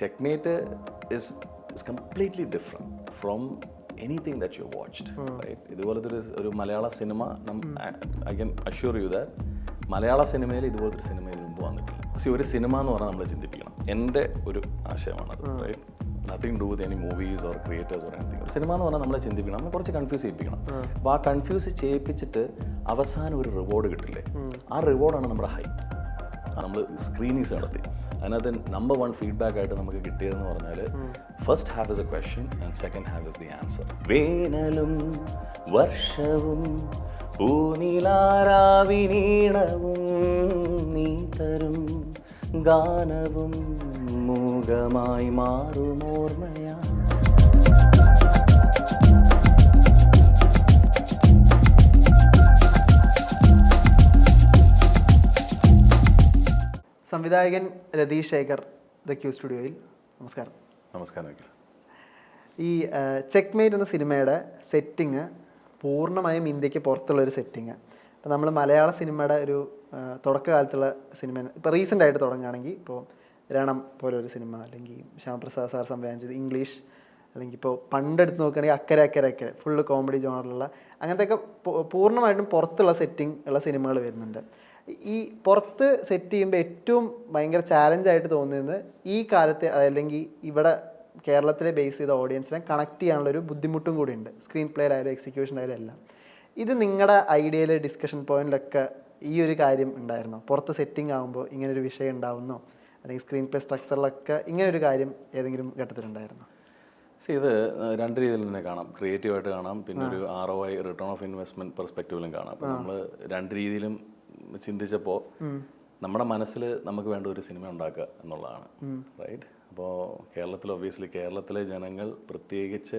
Checkmate is is completely different from anything that you watched right ഇതുപോലത്തെ ഒരു ഒരു Malayala cinema I can assure you that Malayala സിനിമയിൽ ഇതുപോലത്തെ ഒരു സിനിമയിൽ മുമ്പ് വന്നിട്ടില്ല. സി ഒരു സിനിമ എന്ന് പറഞ്ഞാൽ നമ്മൾ ചിന്തിപ്പിക്കണം. എന്റെ ഒരു ആശയമാണത് right nothing do with any movies or creators or anything ഒരു സിനിമ എന്ന് പറഞ്ഞാൽ നമ്മളെ ചിന്തിപ്പിക്കണം. നമ്മൾ കുറച്ച് കൺഫ്യൂസ് ചെയ്യിപ്പിക്കണം. അപ്പോൾ ആ കൺഫ്യൂസ് ചെയ്യിപ്പിച്ചിട്ട് അവസാനം ഒരു റിവാർഡ് കിട്ടില്ലേ? ആ റിവാർഡാണ് നമ്മുടെ ഹൈ നമ്മൾ സ്ക്രീനിങ്സ് നടത്തി. അതിനകത്ത് നമ്പർ വൺ ഫീഡ്ബാക്ക് ആയിട്ട് നമുക്ക് കിട്ടിയതെന്ന് പറഞ്ഞാൽ first half is a question and second half is the answer വേനലും വർഷവും പൂനിലാരാവിനീണവും നീ തരും ഗാനവും മൂകമായി മാറുമോർമ്മയാ സംവിധായകൻ രതീഷ് ശേഖർ ദ ക്യൂ സ്റ്റുഡിയോയിൽ. നമസ്കാരം. നമസ്കാരം ഈ ചെക്ക്മേറ്റ് എന്ന സിനിമയുടെ സെറ്റിങ് പൂർണമായും ഇന്ത്യയ്ക്ക് പുറത്തുള്ള ഒരു സെറ്റിങ് അപ്പോൾ നമ്മൾ മലയാള സിനിമയുടെ ഒരു തുടക്കകാലത്തുള്ള സിനിമ ഇപ്പോൾ റീസെന്റ് ആയിട്ട് തുടങ്ങുകയാണെങ്കിൽ ഇപ്പോൾ രണം പോലെ ഒരു സിനിമ അല്ലെങ്കിൽ ശ്യാമപ്രസാദ് സാർ സംവിധാനം ചെയ്ത് ഇംഗ്ലീഷ് അല്ലെങ്കിൽ ഇപ്പോൾ പണ്ടെടുത്ത് നോക്കുകയാണെങ്കിൽ അക്കരെ അക്കരെ അക്കരെ ഫുള്ള് കോമഡി ജോണറിലുള്ള അങ്ങനത്തെയൊക്കെ പൂർണമായിട്ടും പുറത്തുള്ള സെറ്റിംഗ് ഉള്ള സിനിമകൾ വരുന്നുണ്ട്. ഈ പുറത്ത് സെറ്റ് ചെയ്യുമ്പോൾ ഏറ്റവും ഭയങ്കര ചാലഞ്ചായിട്ട് തോന്നുന്നത് ഈ കാലത്തെ അതല്ലെങ്കിൽ ഇവിടെ കേരളത്തിലെ ബേസ് ചെയ്ത ഓഡിയൻസിനെ കണക്ട് ചെയ്യാനുള്ള ഒരു ബുദ്ധിമുട്ടും കൂടിയുണ്ട് സ്ക്രീൻ എക്സിക്യൂഷൻ ആയാലും എല്ലാം. ഇത് നിങ്ങളുടെ ഐഡിയയിൽ ഡിസ്കഷൻ പോയിന്റിലൊക്കെ ഈ ഒരു കാര്യം ഉണ്ടായിരുന്നോ? പുറത്ത് സെറ്റിംഗ് ആകുമ്പോൾ ഇങ്ങനെ ഒരു വിഷയം ഉണ്ടാവുന്നോ? അല്ലെങ്കിൽ സ്ക്രീൻ പ്ലേ സ്ട്രക്ചറിലൊക്കെ ഇങ്ങനെ ഒരു കാര്യം ഏതെങ്കിലും ഘട്ടത്തിലുണ്ടായിരുന്നോ? സി ഇത് രണ്ട് രീതിയിൽ തന്നെ കാണാം. ക്രിയേറ്റീവായിട്ട് കാണാം. പിന്നെ ഒരു R O I return of investment പെർസ്പെക്റ്റീവിലും കാണാം. അപ്പോൾ നമ്മൾ രണ്ട് രീതിയിലും ചിന്തിച്ചപ്പോൾ നമ്മുടെ മനസ്സിൽ നമുക്ക് വേണ്ട ഒരു സിനിമ ഉണ്ടാക്കുക എന്നുള്ളതാണ് റൈറ്റ് അപ്പോൾ കേരളത്തിൽ ഒബ്വിയസ്ലി കേരളത്തിലെ ജനങ്ങൾ പ്രത്യേകിച്ച്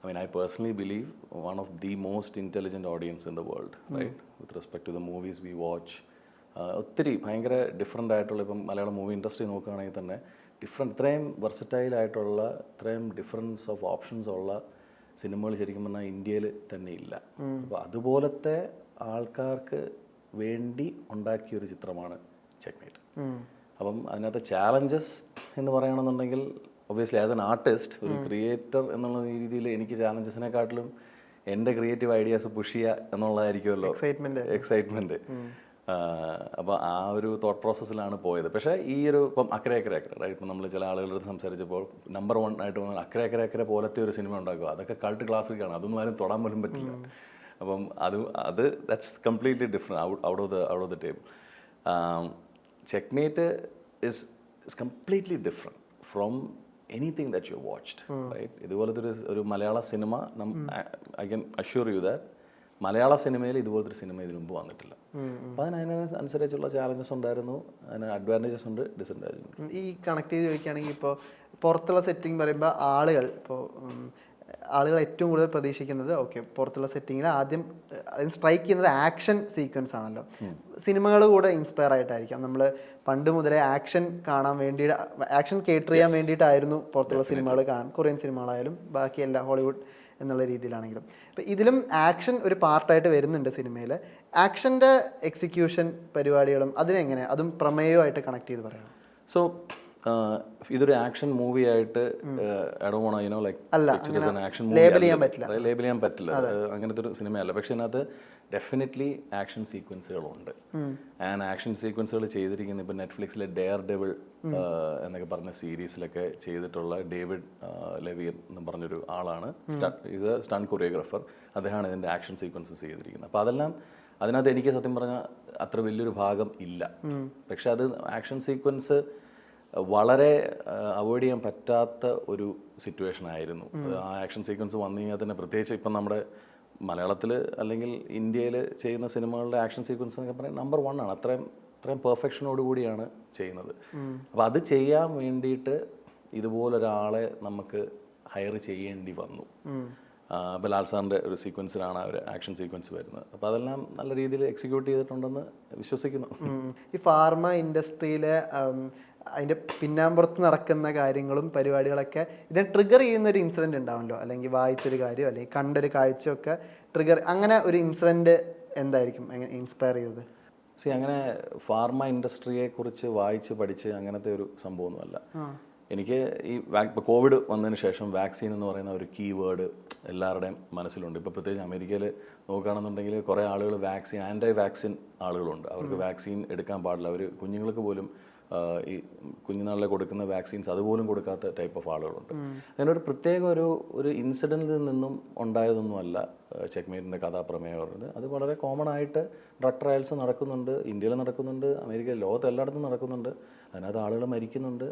I mean I personally believe one of the most intelligent audience in the world right with respect to the movies we watch ഒത്തിരി ഭയങ്കര ഡിഫറെന്റ് ആയിട്ടുള്ള ഇപ്പം മലയാളം മൂവി ഇൻഡസ്ട്രി നോക്കുകയാണെങ്കിൽ തന്നെ ഡിഫറെന്റ് ഇത്രയും വെർസറ്റൈൽ ആയിട്ടുള്ള ഇത്രയും ഡിഫറൻസ് ഓഫ് ഓപ്ഷൻസ് ഉള്ള സിനിമകൾ ശരിക്കും പറഞ്ഞാൽ ഇന്ത്യയിൽ തന്നെ ഇല്ല. അപ്പോൾ അതുപോലത്തെ ആൾക്കാർക്ക് വേണ്ടി ഉണ്ടാക്കിയൊരു ചിത്രമാണ് ചെക്ക്മേറ്റ് അപ്പം അതിനകത്ത് ചാലഞ്ചസ് എന്ന് പറയുകയാണെന്നുണ്ടെങ്കിൽ ഒബ്വിയസ്ലി ആസ് എൻ ആർട്ടിസ്റ്റ് ഒരു ക്രിയേറ്റർ എന്നുള്ള രീതിയിൽ എനിക്ക് ചാലഞ്ചസിനെക്കാട്ടിലും എന്റെ ക്രിയേറ്റീവ് ഐഡിയാസ് പുഷ് ചെയ്യുക എന്നുള്ളതായിരിക്കുമല്ലോ. എക്സൈറ്റ്മെന്റ് എക്സൈറ്റ്മെന്റ് അപ്പോൾ ആ ഒരു തോട്ട് പ്രോസസ്സിലാണ് പോയത്. പക്ഷേ ഈ ഒരു ഇപ്പം അക്കരെ അക്കരെ അക്കരെ റൈറ്റ് ഇപ്പം നമ്മൾ ചില ആളുകളുടെ അടുത്ത് സംസാരിച്ചപ്പോൾ നമ്പർ വൺ ആയിട്ട് വന്ന അക്കരെ അക്കരെ അക്കരെ പോലത്തെ ഒരു സിനിമ ഉണ്ടാക്കുക. അതൊക്കെ കൾട്ട് ക്ലാസ്സിക്കാണ് അതൊന്നും ആരും തൊടാൻ പോലും പറ്റില്ല. അപ്പം അത് അത് that's completely different out out of the out of the table checkmate is is completely different from anything that you watched right ഇതുപോലത്തെ ഒരു ഒരു Malayalam cinema I can assure you that Malayalam സിനിമയിൽ ഇതുപോലത്തെ ഒരു സിനിമ ഇതിനു മുമ്പ് വന്നിട്ടില്ല. അപ്പം അതിന് അതിനനുസരിച്ചുള്ള ചാലഞ്ചസ് ഉണ്ടായിരുന്നു അതിന് അഡ്വാന്റേജസ് ഉണ്ട് ഡിസഡ്വാന്റേജ് ഉണ്ട്. ഈ കണക്ട് ചെയ്ത് ചോദിക്കുകയാണെങ്കിൽ ഇപ്പോൾ പുറത്തുള്ള സെറ്റിംഗ് പറയുമ്പോൾ ആളുകൾ ഇപ്പോൾ ആളുകൾ ഏറ്റവും കൂടുതൽ പ്രതീക്ഷിക്കുന്നത് ഓക്കെ പുറത്തുള്ള സെറ്റിങ്ങിൽ ആദ്യം സ്ട്രൈക്ക് ചെയ്യുന്നത് ആക്ഷൻ സീക്വൻസ് ആണല്ലോ. സിനിമകൾ കൂടെ ഇൻസ്പയർ ആയിട്ടായിരിക്കാം. നമ്മൾ പണ്ട് മുതലേ ആക്ഷൻ കാണാൻ വേണ്ടി ആക്ഷൻ കേറ്റർ ചെയ്യാൻ വേണ്ടിയിട്ടായിരുന്നു പുറത്തുള്ള സിനിമകൾ കാണാൻ കൊറിയൻ സിനിമകളായാലും ബാക്കി എല്ലാ ഹോളിവുഡ് എന്നുള്ള രീതിയിലാണെങ്കിലും. അപ്പം ഇതിലും ആക്ഷൻ ഒരു പാർട്ടായിട്ട് വരുന്നുണ്ട് സിനിമയിൽ ആക്ഷന്റെ എക്സിക്യൂഷൻ പരിപാടികളും അതിനെങ്ങനെ അതും പ്രമേയമായിട്ട് കണക്ട് ചെയ്ത് പറയാം സോ ഇതൊരു ആക്ഷൻ മൂവി ആയിട്ട് you know like action label ചെയ്യാൻ പറ്റില്ല. ലേബിൾ ചെയ്യാൻ പറ്റില്ല. അങ്ങനത്തെ ഒരു സിനിമയല്ല. പക്ഷെ അതിനകത്ത് ഡെഫിനറ്റ്ലി ആക്ഷൻ സീക്വൻസുകളുണ്ട് ആൻഡ് ആക്ഷൻ സീക്വൻസുകൾ ചെയ്തിരിക്കുന്ന ഇപ്പം നെറ്റ്ഫ്ലിക്സിലെ ഡെയർ ഡെവിൾ എന്നൊക്കെ പറഞ്ഞ സീരീസിലൊക്കെ ചെയ്തിട്ടുള്ള ഡേവിഡ് ലെവിയർ എന്ന് പറഞ്ഞൊരു ആളാണ്. ഈസ് എ സ്റ്റൺ കൊറിയോഗ്രാഫർ അദ്ദേഹമാണ് ഇതിന്റെ ആക്ഷൻ സീക്വൻസസ് ചെയ്തിരിക്കുന്നത്. അപ്പോൾ അതെല്ലാം അതിനകത്ത് എനിക്ക് സത്യം പറഞ്ഞാൽ അത്ര വലിയൊരു ഭാഗം ഇല്ല. പക്ഷെ അത് ആക്ഷൻ സീക്വൻസ് വളരെ അവോയ്ഡ് ചെയ്യാൻ പറ്റാത്ത ഒരു സിറ്റുവേഷൻ ആയിരുന്നു ആ ആക്ഷൻ സീക്വൻസ് വന്നു കഴിഞ്ഞാൽ തന്നെ പ്രത്യേകിച്ച് ഇപ്പം നമ്മുടെ മലയാളത്തിൽ അല്ലെങ്കിൽ ഇന്ത്യയിൽ ചെയ്യുന്ന സിനിമകളുടെ ആക്ഷൻ സീക്വൻസ് എന്നൊക്കെ പറയാൻ നമ്പർ വൺ ആണ്. അത്രയും അത്രയും പെർഫെക്ഷനോട് കൂടിയാണ് ചെയ്യുന്നത്. അപ്പോൾ അത് ചെയ്യാൻ വേണ്ടിയിട്ട് ഇതുപോലൊരാളെ നമുക്ക് ഹയർ ചെയ്യേണ്ടി വന്നു. ഇപ്പോൾ ലാൽ സാറിന്റെ ഒരു സീക്വൻസിലാണ് ഒരു ആക്ഷൻ സീക്വൻസ് വരുന്നത്. അപ്പോൾ അതെല്ലാം നല്ല രീതിയിൽ എക്സിക്യൂട്ട് ചെയ്തിട്ടുണ്ടെന്ന് വിശ്വസിക്കുന്നു. ഈ ഫാർമ ഇൻഡസ്ട്രിയിലെ ഉം, അതിന്റെ പിന്നാമ്പുറത്ത് നടക്കുന്ന കാര്യങ്ങളും പരിപാടികളൊക്കെ ഇതിനെ ട്രിഗർ ചെയ്യുന്ന ഒരു ഇൻസിഡന്റ് ഉണ്ടാവുമല്ലോ. അല്ലെങ്കിൽ വായിച്ചൊരു കാര്യം അല്ലെങ്കിൽ കണ്ടൊരു കാഴ്ചയൊക്കെ ട്രിഗർ അങ്ങനെ ഒരു ഇൻസിഡന്റ് എന്തായിരിക്കും? എങ്ങനെ ഇൻസ്പയർ ചെയ്തത്? സി അങ്ങനെ ഫാർമ ഇൻഡസ്ട്രിയെ കുറിച്ച് വായിച്ച് പഠിച്ച് അങ്ങനത്തെ ഒരു സംഭവമൊന്നുമല്ല. എനിക്ക് ഈ കോവിഡ് വന്നതിന് ശേഷം വാക്സിൻ എന്ന് പറയുന്ന ഒരു കീ വേർഡ് എല്ലാവരുടെയും മനസ്സിലുണ്ട്. ഇപ്പോൾ പ്രത്യേകിച്ച് അമേരിക്കയിൽ നോക്കുകയാണെന്നുണ്ടെങ്കിൽ കുറേ ആളുകൾ വാക്സിൻ ആന്റി വാക്സിൻ ആളുകളുണ്ട്. അവർക്ക് വാക്സിൻ എടുക്കാൻ പാടില്ല. അവർ കുഞ്ഞുങ്ങൾക്ക് പോലും ഈ കുഞ്ഞുനാളിലെ കൊടുക്കുന്ന വാക്സിൻസ് അതുപോലും കൊടുക്കാത്ത ടൈപ്പ് ഓഫ് ആളുകളുണ്ട്. അങ്ങനെ ഒരു പ്രത്യേക ഒരു ഒരു ഇൻസിഡന്റിൽ നിന്നും ഉണ്ടായതൊന്നുമല്ല ചെക്ക്മേറ്റിന്റെ കഥാപ്രമേയം പറയുന്നത് അത് വളരെ കോമൺ ആയിട്ട് ഡ്രഗ് ട്രയൽസ് നടക്കുന്നുണ്ട് ഇന്ത്യയിൽ നടക്കുന്നുണ്ട് അമേരിക്കയിൽ ലോകത്ത് എല്ലായിടത്തും നടക്കുന്നുണ്ട്. അതിനകത്ത് ആളുകൾ മരിക്കുന്നുണ്ട്.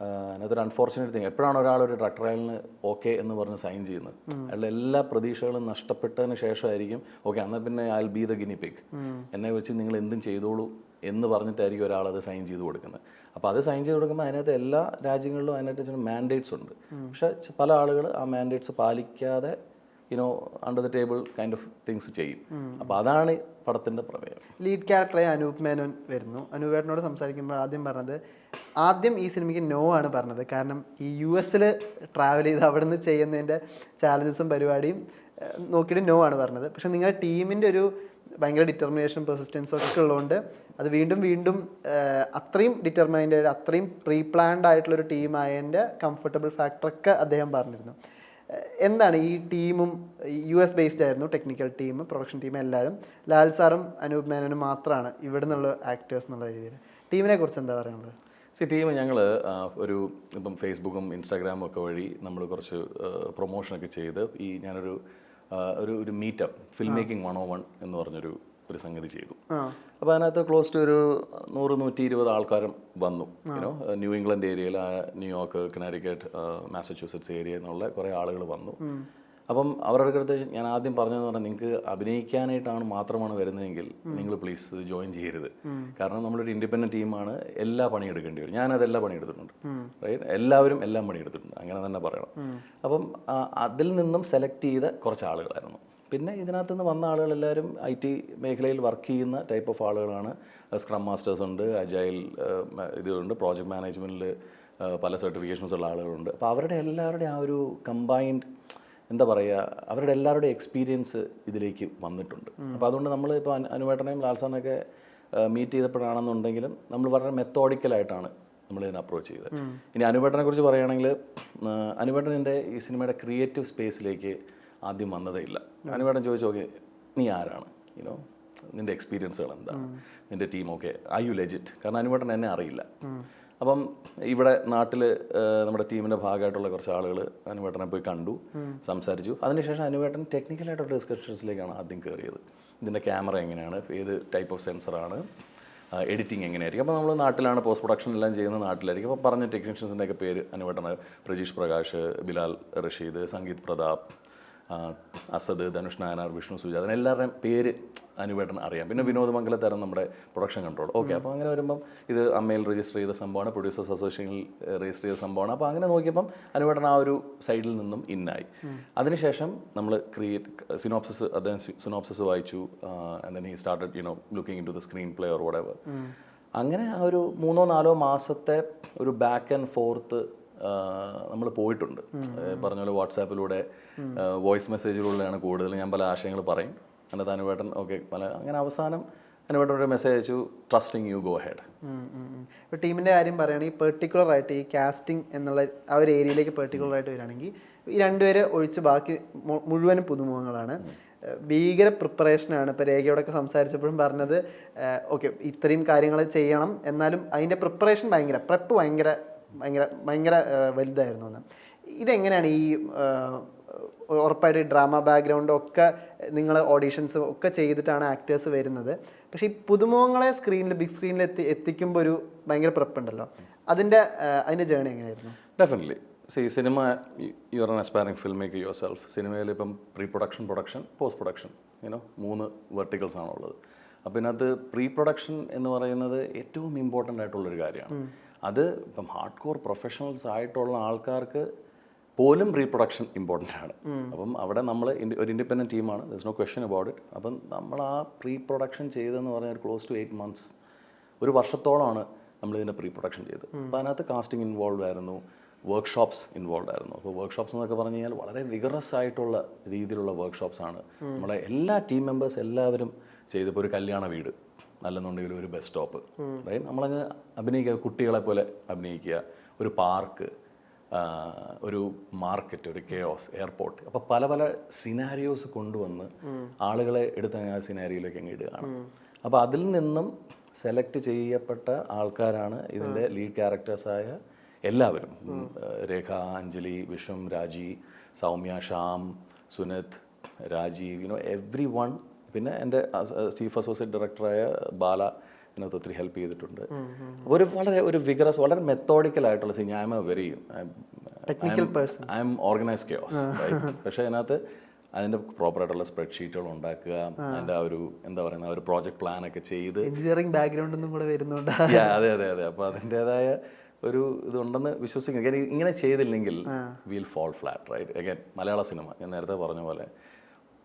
അതിനകത്തൊരു അൺഫോർച്ചുനേറ്റ് തിങ് എപ്പോഴാണ് ഒരാൾ ഒരു ഡ്രഗ് ട്രയലിന് ഓക്കെ എന്ന് പറഞ്ഞ് സൈൻ ചെയ്യുന്നത്? അയാളുടെ എല്ലാ പ്രതീക്ഷകളും നഷ്ടപ്പെട്ടതിന് ശേഷമായിരിക്കും ഓക്കെ എന്നാൽ പിന്നെ I be the guinea pig എന്നെ വെച്ച് നിങ്ങൾ എന്തും ചെയ്തോളൂ എന്ന് പറഞ്ഞിട്ടായിരിക്കും ഒരാൾ അത് സൈൻ ചെയ്ത് കൊടുക്കുന്നത്. അപ്പോൾ അത് സൈൻ ചെയ്ത് കൊടുക്കുമ്പോൾ അതിനകത്ത് എല്ലാ രാജ്യങ്ങളിലും അതിനകത്ത് മാൻഡേറ്റ്സ് ഉണ്ട്. പക്ഷേ പല ആളുകൾ ആ മാൻഡേറ്റ്സ് പാലിക്കാതെ you know under the table kind of things ചെയ്യും. അപ്പോൾ അതാണ് പടത്തിന്റെ പ്രമേയം. ലീഡ് ക്യാരക്ടറായി അനൂപ് മേനോൻ വരുന്നു. അനൂപേട്ടനോട് സംസാരിക്കുമ്പോൾ ആദ്യം പറഞ്ഞത് ആദ്യം ഈ സിനിമയ്ക്ക് നോ ആണ് പറഞ്ഞത്. കാരണം ഈ യു എസിൽ ട്രാവൽ ചെയ്ത് അവിടെ നിന്ന് ചെയ്യുന്നതിന്റെ ചാലഞ്ചസും പരിപാടിയും നോക്കിയിട്ട് നോ ആണ് പറഞ്ഞത്. പക്ഷെ നിങ്ങളുടെ ടീമിന്റെ ഒരു ഭയങ്കര ഡിറ്റർമിനേഷൻ പെർസിസ്റ്റൻസ് ഒക്കെ ഉള്ളതുകൊണ്ട് അത് വീണ്ടും വീണ്ടും അത്രയും ഡിറ്റർമൈൻഡ് അത്രയും പ്രീ പ്ലാൻഡ് ആയിട്ടുള്ളൊരു ടീമായതിന്റെ കംഫർട്ടബിൾ ഫാക്ടറൊക്കെ അദ്ദേഹം പറഞ്ഞിരുന്നു. എന്താണ് ഈ ടീമും യു എസ് ബേസ്ഡ് ആയിരുന്നു ടെക്നിക്കൽ ടീം പ്രൊഡക്ഷൻ ടീം എല്ലാവരും. ലാൽ സാറും അനൂപ് മേനോനും മാത്രമാണ് ഇവിടെ നിന്നുള്ള ആക്ടേഴ്സ് എന്നുള്ള രീതിയിൽ. ടീമിനെ കുറിച്ച് എന്താ പറയാനുള്ളത്? സി ടീം ഞങ്ങൾ ഒരു ഇപ്പം ഫേസ്ബുക്കും ഇൻസ്റ്റാഗ്രാമും ഒക്കെ വഴി നമ്മൾ കുറച്ച് പ്രൊമോഷനൊക്കെ ചെയ്ത് ഈ ഞാനൊരു ഒരു ഒരു meetup film making one oh one എന്ന് പറഞ്ഞൊരു ഒരു സംഗതി ചെയ്തു. അപ്പോൾ അതിനകത്ത് ക്ലോസ് ടു ഒരു നൂറ് നൂറ്റി ഇരുപത് ആൾക്കാരും വന്നു. യുനോ ന്യൂ ഇംഗ്ലണ്ട് ഏരിയയിൽ New York Connecticut Massachusetts area എന്നുള്ള കുറേ ആളുകൾ വന്നു. അപ്പം അവരുടെ അടുത്ത് ഞാൻ ആദ്യം പറഞ്ഞതെന്ന് പറഞ്ഞാൽ നിങ്ങൾക്ക് അഭിനയിക്കാനായിട്ടാണ് മാത്രമാണ് വരുന്നതെങ്കിൽ നിങ്ങൾ പ്ലീസ് ജോയിൻ ചെയ്യരുത്. കാരണം നമ്മളൊരു ഇൻഡിപെൻഡന്റ് ടീമാണ് എല്ലാ പണിയും പണിയെടുക്കേണ്ടി വരും. ഞാനതെല്ലാം പണിയെടുത്തിട്ടുണ്ട്. റൈറ്റ് എല്ലാവരും എല്ലാം പണിയെടുത്തിട്ടുണ്ട്. അങ്ങനെ തന്നെ പറയണം. അപ്പം അതിൽ നിന്നും സെലക്ട് ചെയ്ത കുറച്ച് ആളുകളായിരുന്നു. പിന്നെ ഇതിനകത്ത് നിന്ന് വന്ന ആളുകൾ എല്ലാവരും ഐ ടി മേഖലയിൽ വർക്ക് ചെയ്യുന്ന ടൈപ്പ് ഓഫ് ആളുകളാണ്. സ്ക്രം മാസ്റ്റേഴ്സ് ഉണ്ട് അജൈൽ ഇതുണ്ട് പ്രോജക്റ്റ് മാനേജ്മെന്റിൽ പല സർട്ടിഫിക്കേഷൻസ് ഉള്ള ആളുകളുണ്ട്. അപ്പോൾ അവരുടെ എല്ലാവരുടെയും ആ ഒരു കമ്പൈൻഡ് എന്താ പറയുക അവരുടെ എല്ലാവരുടെയും എക്സ്പീരിയൻസ് ഇതിലേക്ക് വന്നിട്ടുണ്ട്. അപ്പോൾ അതുകൊണ്ട് നമ്മൾ ഇപ്പോൾ അനുവേട്ടനെയും ലാൽസാനൊക്കെ മീറ്റ് ചെയ്തപ്പോഴാണെന്നുണ്ടെങ്കിലും നമ്മൾ വളരെ മെത്തോഡിക്കലായിട്ടാണ് നമ്മൾ ഇതിനെ അപ്രോച്ച് ചെയ്തത്. ഇനി അനുവേട്ടനെ കുറിച്ച് പറയുകയാണെങ്കിൽ അനുവേട്ടൻ എന്റെ ഈ സിനിമയുടെ ക്രിയേറ്റീവ് സ്പേസിലേക്ക് ആദ്യം വന്നതേ ഇല്ല. അനുവേട്ടൻ ചോദിച്ചു ഓക്കെ നീ ആരാണ്? യുനോ നിന്റെ എക്സ്പീരിയൻസുകൾ എന്താണ്? നിന്റെ team okay I you legit കാരണം അനുവേട്ടൻ എന്നെ അറിയില്ല. അപ്പം ഇവിടെ നാട്ടിൽ നമ്മുടെ ടീമിന്റെ ഭാഗമായിട്ടുള്ള കുറച്ച് ആളുകൾ അനുവേട്ടനെ പോയി കണ്ടു സംസാരിച്ചു. അതിനുശേഷം അനുവേട്ടൻ ടെക്നിക്കലായിട്ടുള്ള ഡിസ്കഷൻസിലേക്കാണ് ആദ്യം കയറിയത്. ഇതിന്റെ ക്യാമറ എങ്ങനെയാണ് ഏത് ടൈപ്പ് ഓഫ് സെൻസറാണ് എഡിറ്റിംഗ് എങ്ങനെയായിരിക്കും? അപ്പോൾ നമ്മൾ നാട്ടിലാണ് പോസ്റ്റ് പ്രൊഡക്ഷൻ എല്ലാം ചെയ്യുന്ന നാട്ടിലായിരിക്കും. അപ്പോൾ പറഞ്ഞ ടെക്നീഷ്യൻസിന്റെയൊക്കെ പേര് അനുവേട്ടന് പ്രജീഷ് പ്രകാശ് ബിലാൽ റഷീദ് സംഗീത് പ്രതാപ് അസദ് ധനുഷ് നായനാർ വിഷ്ണു സുജാതൻ അതിനെല്ലാവരുടെയും പേര് അനുവേട്ടൻ അറിയാം. പിന്നെ വിനോദ് മംഗലത്തരം നമ്മുടെ പ്രൊഡക്ഷൻ കൺട്രോൾ ഓക്കെ അപ്പോൾ അങ്ങനെ വരുമ്പം ഇത് അമ്മയിൽ രജിസ്റ്റർ ചെയ്ത സംഭവമാണ് പ്രൊഡ്യൂസേഴ്സ് അസോസിയേഷനിൽ രജിസ്റ്റർ ചെയ്ത സംഭവമാണ്. അപ്പോൾ അങ്ങനെ നോക്കിയപ്പം അനുവേട്ടൻ ആ ഒരു സൈഡിൽ നിന്നും ഇന്നായി അതിനുശേഷം നമ്മൾ ക്രിയേറ്റ് സിനോപ്സിസ് അദ്ദേഹം സിനോപ്സിസ് വായിച്ചു and he started you know looking into the screenplay or whatever അങ്ങനെ ആ ഒരു മൂന്നോ നാലോ മാസത്തെ ഒരു ബാക്ക് ആൻഡ് ഫോർത്ത് നമ്മൾ പോയിട്ടുണ്ട്. പറഞ്ഞ പോലെ വാട്സാപ്പിലൂടെ വോയിസ് മെസ്സേജിലൂടെയാണ് കൂടുതൽ ഞാൻ പല ആശയങ്ങൾ പറയും. എന്നിട്ട് അനുവേട്ടൻ ഓക്കെ പല അങ്ങനെ അവസാനം അനുവേട്ടൻ ഒരു മെസ്സേജ് അയച്ചു ട്രസ്റ്റിംഗ് യു ഗോ ഹെഡ് ഇപ്പോൾ ടീമിന്റെ കാര്യം പറയുകയാണെങ്കിൽ പെർട്ടിക്കുലർ ആയിട്ട് ഈ കാസ്റ്റിംഗ് എന്നുള്ള ആ ഒരു ഏരിയയിലേക്ക് പെർട്ടിക്കുലർ ആയിട്ട് വരികയാണെങ്കിൽ ഈ രണ്ടുപേരെ ഒഴിച്ച് ബാക്കി മുഴുവനും പുതുമുഖങ്ങളാണ്. ഭീകര പ്രിപ്പറേഷനാണ് ഇപ്പോൾ രേഖയോടൊക്കെ സംസാരിച്ചപ്പോഴും പറഞ്ഞത് ഓക്കെ ഇത്രയും കാര്യങ്ങൾ ചെയ്യണം. എന്നാലും അതിന്റെ പ്രിപ്പറേഷൻ ഭയങ്കര പ്രെപ്പ് ഭയങ്കര ഭയങ്കര ഭയങ്കര വലുതായിരുന്നു എന്ന് ഇതെങ്ങനെയാണ് ഈ ഉറപ്പായിട്ട് ഡ്രാമ ബാക്ക്ഗ്രൗണ്ട് ഒക്കെ നിങ്ങൾ ഓഡീഷൻസ് ഒക്കെ ചെയ്തിട്ടാണ് ആക്ടേഴ്സ് വരുന്നത്? പക്ഷേ ഈ പുതുമുഖങ്ങളെ സ്ക്രീനിൽ ബിഗ് സ്ക്രീനിൽ എത്തി എത്തിക്കുമ്പോൾ ഒരു ഭയങ്കര പ്രപ്പുണ്ടല്ലോ. അതിന്റെ അതിന്റെ ജേണി എങ്ങനെയായിരുന്നു? Definitely C cinema you are an aspiring film make yourself സിനിമയിൽ ഇപ്പം pre production production post production you know മൂന്ന് വെർട്ടിക്കൽസ് ആണുള്ളത്. അപ്പം ഇതിനകത്ത് പ്രീ പ്രൊഡക്ഷൻ എന്ന് പറയുന്നത് ഏറ്റവും ഇമ്പോർട്ടന്റ് ആയിട്ടുള്ളൊരു കാര്യമാണ്. അത് ഇപ്പം ഹാർഡ് കോർ പ്രൊഫഷണൽസ് ആയിട്ടുള്ള ആൾക്കാർക്ക് പോലും റീപ്രൊഡക്ഷൻ പ്രൊഡക്ഷൻ ഇമ്പോർട്ടന്റ് ആണ് അപ്പം അവിടെ നമ്മൾ ഒരു ഇൻഡിപെൻഡന്റ് ടീമാണ് there's no question about it അപ്പം നമ്മൾ ആ പ്രീ പ്രൊഡക്ഷൻ ചെയ്തതെന്ന് പറഞ്ഞാൽ ക്ലോസ് ടു എയ്റ്റ് മന്ത്സ് ഒരു വർഷത്തോളമാണ് നമ്മൾ ഇതിന്റെ പ്രീ പ്രൊഡക്ഷൻ ചെയ്തത് അപ്പോൾ അതിനകത്ത് കാസ്റ്റിംഗ് ഇൻവോൾവ് ആയിരുന്നു വർക്ക്ഷോപ്സ് ഇൻവോൾവ് ആയിരുന്നു. അപ്പോൾ വർക്ക്ഷോപ്സ് എന്നൊക്കെ പറഞ്ഞു കഴിഞ്ഞാൽ വളരെ വിഗറസ് ആയിട്ടുള്ള രീതിയിലുള്ള വർക്ക്ഷോപ്സ് ആണ്. നമ്മളെ എല്ലാ ടീം മെമ്പേഴ്സ് എല്ലാവരും ചെയ്തപ്പോൾ ഒരു കല്യാണ വീട്. അല്ലെന്നുണ്ടെങ്കിൽ ഒരു ബസ് സ്റ്റോപ്പ് റൈറ്റ് നമ്മളങ്ങ് അഭിനയിക്കുക കുട്ടികളെ പോലെ അഭിനയിക്കുക ഒരു പാർക്ക് ഒരു മാർക്കറ്റ് ഒരു കെയോസ് എയർപോർട്ട് അപ്പോൾ പല പല സിനാരിയോസ് കൊണ്ടുവന്ന് ആളുകളെ എടുത്ത് ആ സിനാരിയോയിലേക്ക് അങ്ങ് ഇടുകയാണ് അപ്പോൾ അതിൽ നിന്നും സെലക്ട് ചെയ്യപ്പെട്ട ആൾക്കാരാണ് ഇതിന്റെ ലീഡ് ക്യാരക്ടേഴ്സായ എല്ലാവരും. രേഖ അഞ്ജലി വിഷം Raji Soumya Shyam Sunith Rajeev you know everyone പിന്നെ എന്റെ ചീഫ് അസോസിയേറ്റ് ഡയറക്ടറായ ബാല ഇതിനകത്ത് ഒത്തിരി ഹെൽപ്പ് ചെയ്തിട്ടുണ്ട്. ഒരു വളരെ ഒരു വിഗറസ് വളരെ മെത്തോഡിക്കൽ ആയിട്ടുള്ള scene I'm a very. I'm organise chaos പക്ഷേ അതിനകത്ത് അതിന്റെ പ്രോപ്പറായിട്ടുള്ള സ്പ്രെഡ്ഷീറ്റുകൾ ഉണ്ടാക്കുക അതിന്റെ ആ ഒരു എന്താ പറയുന്ന ഒരു പ്രോജക്റ്റ് പ്ലാൻ ഒക്കെ ചെയ്ത് എഞ്ചിനീയറിംഗ് ബാക്ക്ഗ്രൗണ്ട് കൂടെ വരുന്നുണ്ട്? അതെ അതെ അതെ. അപ്പോൾ അതിന്റെതായ ഒരു ഇതുണ്ടെന്ന് വിശ്വസിക്കുന്നു. കാര്യം ഇങ്ങനെ ചെയ്തില്ലെങ്കിൽ will fall flat right again Malayalam cinema ഞാൻ നേരത്തെ പറഞ്ഞ പോലെ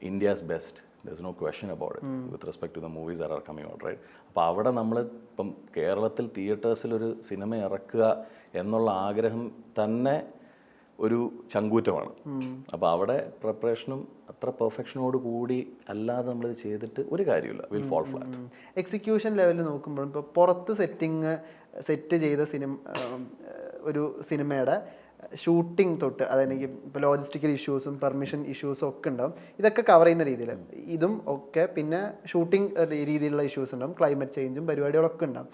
India's best there no question about it with respect to the movies are are coming out right അപ്പോൾ അവിടെ നമ്മൾ ഇപ്പം കേരളത്തിൽ തിയേറ്റേഴ്സിലൊരു സിനിമ ഇറക്കുക എന്നുള്ള ആഗ്രഹം തന്നെ ഒരു ചങ്കൂറ്റമാണ്. അപ്പോൾ അവിടെ പ്രിപ്പറേഷനും അത്ര പെർഫെക്ഷനോട് കൂടി അല്ലാതെ നമ്മൾ ഇത് ചെയ്തിട്ട് ഒരു കാര്യമില്ല വിൽ ഫോൾ ഫ്ലാറ്റ് എക്സിക്യൂഷൻ ലെവലിൽ നോക്കുമ്പോൾ ഇപ്പോൾ പുറത്ത് സെറ്റിങ് സെറ്റ് ചെയ്ത സിനിമ ഒരു സിനിമയുടെ ഷൂട്ടിംഗ് തൊട്ട് അതെനിക്ക് ഇപ്പോൾ ലോജിസ്റ്റിക്കൽ ഇഷ്യൂസും പെർമിഷൻ ഇഷ്യൂസും ഒക്കെ ഉണ്ടാവും. ഇതൊക്കെ കവർ ചെയ്യുന്ന രീതിയിൽ. ഇതും ഒക്കെ പിന്നെ ഷൂട്ടിംഗ് രീതിയിലുള്ള ഇഷ്യൂസ് ഉണ്ടാവും. ക്ലൈമറ്റ് ചേഞ്ചും പരിപാടികളൊക്കെ ഉണ്ടാവും.